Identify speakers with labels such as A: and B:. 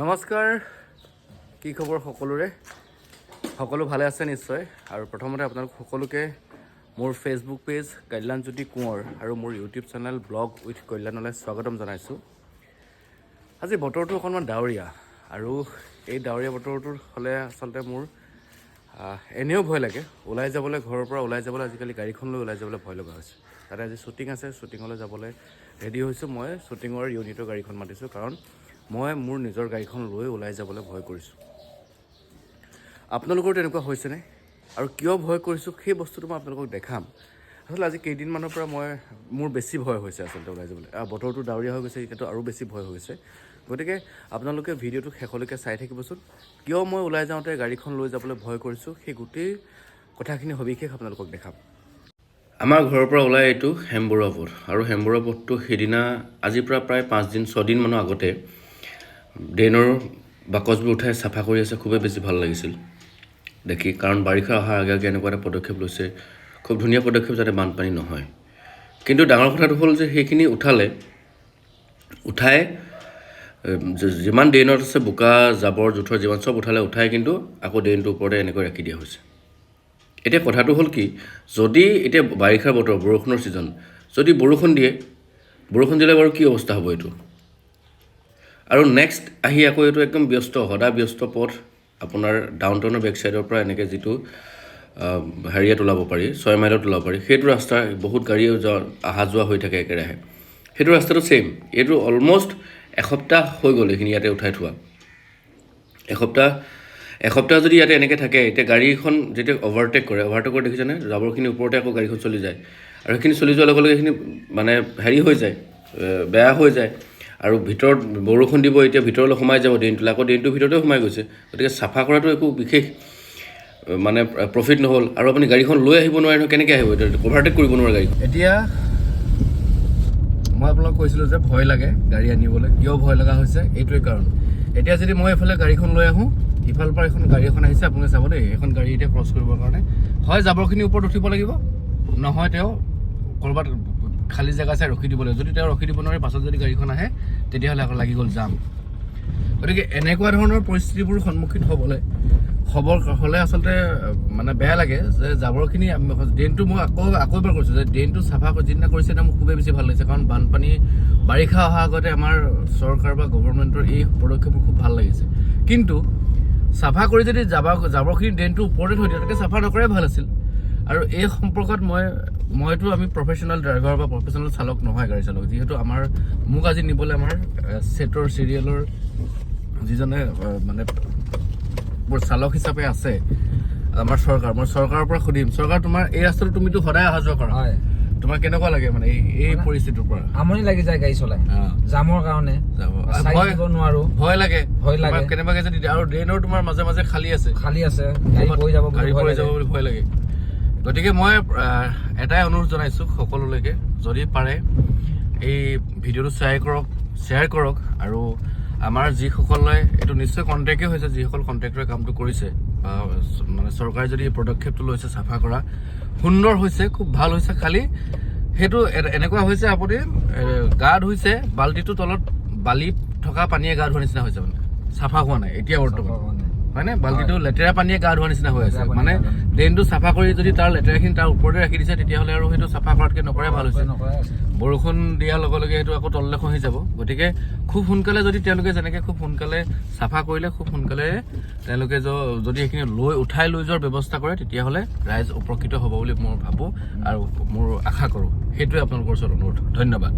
A: নমস্কাৰ। কি খবৰ সকলোৰে? সকলো ভালে আছে নিশ্চয়। আৰু প্ৰথমতে আপোনালোক সকলোকে মোৰ ফেচবুক পেজ কল্যাণজ্যোতি কোঁৱৰ আৰু মোৰ ইউটিউব চেনেল ব্লগ উইথ কল্যাণলৈ স্বাগতম জনাইছোঁ। আজি বতৰটো অকণমান ডাৱৰীয়া আৰু এই ডাৱৰীয়া বতৰটোৰ হ'লে আচলতে মোৰ এনেও ভয় লাগে। ওলাই যাবলৈ ঘৰৰ পৰা ওলাই যাবলৈ আজিকালি গাড়ীখন লৈ ওলাই যাবলৈ ভয় লগা হৈছে। তাতে আজি শ্বুটিং আছে শ্বুটিঙলৈ যাবলৈ ৰেডি হৈছোঁ মই। শ্বুটিঙৰ ইউনিটৰ গাড়ীখন মাতিছোঁ কাৰণ মই মোৰ নিজৰ গাড়ীখন লৈ ওলাই যাবলৈ ভয় কৰিছোঁ। আপোনালোকৰ তেনেকুৱা হৈছেনে? আৰু কিয় ভয় কৰিছোঁ সেই বস্তুটো মই আপোনালোকক দেখাম। আচলতে আজি কেইদিনমানৰ পৰা মই মোৰ বেছি ভয় হৈছে আচলতে ওলাই যাবলৈ। বতৰটো ডাৱৰীয়া হৈ গৈছে এতিয়াতো আৰু বেছি ভয় হৈছে। গতিকে আপোনালোকে ভিডিঅ'টো শেষলৈকে চাই থাকিবচোন। কিয় মই ওলাই যাওঁতে গাড়ীখন লৈ যাবলৈ ভয় কৰিছোঁ সেই গোটেই কথাখিনি সবিশেষ আপোনালোকক দেখাম। আমাৰ ঘৰৰ পৰা ওলাই এইটো হেমবৰুৱা পথ আৰু হেমবৰুৱা পথটো সেইদিনা আজিৰ পৰা প্ৰায় পাঁচদিন ছদিনমানৰ আগতে ড্ৰেইনৰ বাকচবোৰ উঠাই চাফা কৰি আছে খুবেই বেছি ভাল লাগিছিল। দেখি কাৰণ বাৰিষা অহাৰ আগে আগে এনেকুৱা এটা পদক্ষেপ লৈছে খুব ধুনীয়া পদক্ষেপ যাতে বানপানী নহয়। কিন্তু ডাঙৰ কথাটো হ'ল যে সেইখিনি উঠালে উঠাই যিমান ড্ৰেইনত আছে বোকা জাবৰ জোঁথৰ যিমান চব উঠালে উঠাই কিন্তু আকৌ ড্ৰেইনটোৰ ওপৰতে এনেকৈ ৰাখি দিয়া হৈছে। এতিয়া কথাটো হ'ল কি যদি এতিয়া বাৰিষাৰ বতৰ বৰষুণৰ ছিজন যদি বৰষুণ দিয়ে বৰষুণ দিলে বাৰু কি অৱস্থা হ'ব এইটো? আৰু নেক্সট আহি আকৌ এইটো একদম ব্যস্ত সদায় ব্যস্ত পথ আপোনাৰ ডাউন টাউনৰ বেক চাইডৰ পৰা এনেকৈ যিটো হেৰিয়াত ওলাব পাৰি ছয় মাইলত ওলাব পাৰি সেইটো ৰাস্তা বহুত গাড়ী যোৱা- অহা যোৱা হৈ থাকে একেৰাহে। সেইটো ৰাস্তাটো ছেইম এইটো অলমষ্ট এসপ্তাহ হৈ গ'ল এইখিনি ইয়াতে উঠাই থোৱা। এসপ্তাহ এসপ্তাহ যদি ইয়াতে এনেকৈ থাকে এতিয়া গাড়ীখন যেতিয়া অভাৰটেক কৰে অভাৰটেক কৰি দেখিছেনে? জাবৰখিনি ওপৰতে আকৌ গাড়ীখন চলি যায়। আৰু সেইখিনি চলি যোৱাৰ লগে লগে সেইখিনি মানে হেৰি হৈ যায় বেয়া হৈ যায়। আৰু ভিতৰত বৰষুণ দিব, এতিয়া ভিতৰলৈ সোমাই যাব ড্ৰেইনটোলৈ আকৌ ড্ৰেইনটোৰ ভিতৰতে সোমাই গৈছে। গতিকে চাফা কৰাটো একো বিশেষ মানে প্ৰফিট নহ'ল। আৰু আপুনি গাড়ীখন লৈ আহিব নোৱাৰে নহয়, কেনেকৈ আহিব? এতিয়া অভাৰটেক কৰিব নোৱাৰে গাড়ীখন। এতিয়া মই আপোনাক কৈছিলোঁ যে ভয় লাগে গাড়ী আনিবলৈ। কিয় ভয় লগা হৈছে? এইটোৱে কাৰণ। এতিয়া যদি মই এইফালে গাড়ীখন লৈ আহোঁ ইফালৰ পৰা এখন গাড়ী এখন আহিছে, আপোনালোকে চাব দেই, এখন গাড়ী এতিয়া ক্ৰছ কৰিবৰ কাৰণে। হয় জাবৰখিনি ওপৰত উঠিব লাগিব। নহয়, তেওঁ ক'ৰবাত খালী জেগা চাই ৰখি দিব লাগিব যদি তেওঁ ৰখি দিব নোৱাৰে, পাছত যদি গাড়ীখন আহে তেতিয়াহ'লে আকৌ লাগি গ'ল যাম গতিকে এনেকুৱা ধৰণৰ পৰিস্থিতিবোৰ সন্মুখীন হ'বলৈ খবৰ হ'লে আচলতে মানে বেয়া লাগে যে জাবৰখিনি ড্ৰেইনটো মই আকৌ আকৌ এবাৰ কৈছোঁ যে ড্ৰেইনটো চাফা যিদিনা কৰিছে তেতিয়া মোৰ খুবেই বেছি ভাল লাগিছে। কাৰণ বানপানী বাৰিষা অহাৰ আগতে আমাৰ চৰকাৰ বা গভৰ্ণমেণ্টৰ এই পদক্ষেপবোৰ খুব ভাল লাগিছে। কিন্তু চাফা কৰি যদি জাবৰ জাবৰখিনি ড্ৰেইনটোৰ ওপৰতে থৈ দিয়ে তাতকৈ চাফা নকৰাই ভাল আছিল। আৰু এই সম্পৰ্কত মই মইতো আমি প্ৰফেচনেল ড্ৰাইভাৰ বা প্ৰফেচনেল চালক নহয় গাড়ী চালক। যিহেতু আমাৰ মোক আজি নিবলৈ আমাৰ ছেটৰ চিৰিয়েলৰ যিজনে মানে মোৰ চালক হিচাপে আছে আমাৰ চৰকাৰ। মই চৰকাৰৰ পৰা সুধিম চৰকাৰ তোমাৰ এই ৰাস্তাটো তুমিতো সদায় অহা যোৱা কৰা।
B: হয়।
A: তোমাৰ কেনেকুৱা লাগে মানে এই এই পৰিস্থিতিৰ পৰা?
B: আমনি লাগি যায় গাড়ী চলাই। জামৰ কাৰণে। নোৱাৰো।
A: ভয় লাগে।
B: ভয় লাগে।
A: কেনেবাকে যদি আৰু ড্ৰেইনৰ তোমাৰ মাজে মাজে খালী আছে।
B: খালী আছে। গাড়ী পৰি যাব
A: গাড়ী পৰি। যাব বুলি ভয় লাগে। গতিকে মই এটাই অনুৰোধ জনাইছোঁ সকলোলৈকে যদি পাৰে এই ভিডিঅ'টো শ্বেয়াৰ কৰক শ্বেয়াৰ কৰক আৰু আমাৰ যিসকলে এইটো নিশ্চয় কণ্টেক্টেই হৈছে যিসকল কণ্ট্ৰেক্টৰে কামটো কৰিছে মানে চৰকাৰে যদি এই পদক্ষেপটো লৈছে চাফা কৰা সুন্দৰ হৈছে খুব ভাল হৈছে খালি সেইটো এনেকুৱা হৈছে আপুনি গা ধুইছে বাল্টিটোৰ তলত বালি থকা পানীয়ে গা ধোৱাৰ নিচিনা হৈছে মানে চাফা হোৱা নাই এতিয়া বৰ্তমান
B: মানে।
A: হয়নে? বাল্টিটো লেতেৰা পানীয়ে গা ধোৱা নিচিনা হৈ আছে। মানে। ড্ৰেইনটো চাফা কৰি যদি তাৰ লেতেৰাখিনি তাৰ ওপৰতে ৰাখি দিছে তেতিয়াহ'লে আৰু সেইটো চাফা কৰাতকৈ নকৰাই ভাল হৈছে। বৰষুণ দিয়াৰ লগে লগে সেইটো আকৌ তললৈ খহি যাব। গতিকে খুব সোনকালে যদি তেওঁলোকে যেনেকৈ খুব সোনকালে চাফা কৰিলে খুব সোনকালে তেওঁলোকে যদি সেইখিনি লৈ উঠাই লৈ যোৱাৰ ব্যৱস্থা কৰে তেতিয়াহ'লে ৰাইজ উপকৃত হ'ব বুলি মই ভাবোঁ আৰু মোৰ আশা কৰোঁ। সেইটোৱে আপোনালোকৰ ওচৰত অনুৰোধ। ধন্যবাদ।